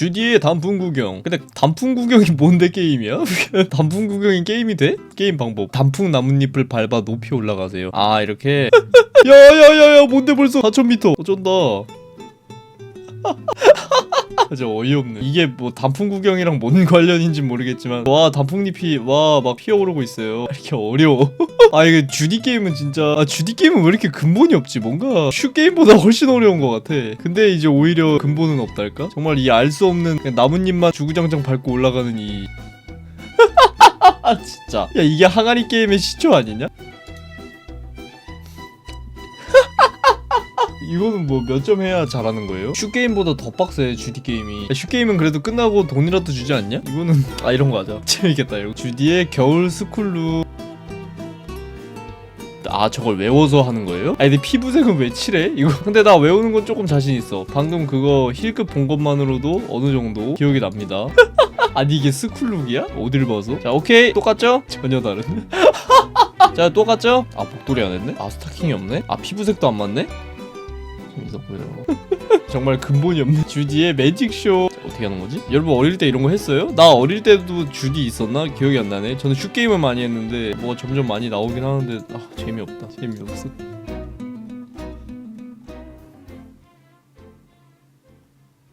주디의 단풍 구경. 근데 단풍 구경이 뭔데 게임이야? 단풍 구경이 게임이 돼? 게임 방법. 단풍 나뭇잎을 밟아 높이 올라가세요. 아 이렇게? 야야야야 뭔데 벌써? 4000m 어쩐다 진짜 어이없네. 이게 뭐 단풍 구경이랑 뭔 관련인지 모르겠지만 와 단풍잎이 와 막 피어오르고 있어요. 이렇게 어려워. 아 이게 주디 게임은 진짜 아 주디 게임은 왜 이렇게 근본이 없지? 뭔가 슈 게임보다 훨씬 어려운 것 같아. 근데 이제 오히려 근본은 없달까? 정말 이 알 수 없는 나뭇잎만 주구장창 밟고 올라가는 이 진짜. 야 이게 항아리 게임의 시초 아니냐? 이거는 뭐 몇 점 해야 잘하는 거예요? 슈 게임보다 더 빡세 주디 게임이 슈 게임은 그래도 끝나고 돈이라도 주지 않냐? 이거는 아 이런 거 하자 재밌겠다 이거 주디의 겨울 스쿨루 아 저걸 외워서 하는 거예요? 아니 근데 피부색은 왜 칠해? 이거 근데 나 외우는 건 조금 자신 있어 방금 그거 힐급 본 것만으로도 어느 정도 기억이 납니다 아니 이게 스쿨룩이야? 어딜 봐서? 자 오케이 똑같죠? 전혀 다른 자 똑같죠? 아 복돌이 안 했네? 아 스타킹이 없네? 아 피부색도 안 맞네? 좀 있어 보여 정말 근본이 없네 주디의 매직쇼 어떻게 하는 거지? 여러분 어릴 때 이런 거 했어요? 나 어릴 때도 주디 있었나? 기억이 안 나네 저는 슈게임을 많이 했는데 뭐 점점 많이 나오긴 하는데 아 재미없다 재미없어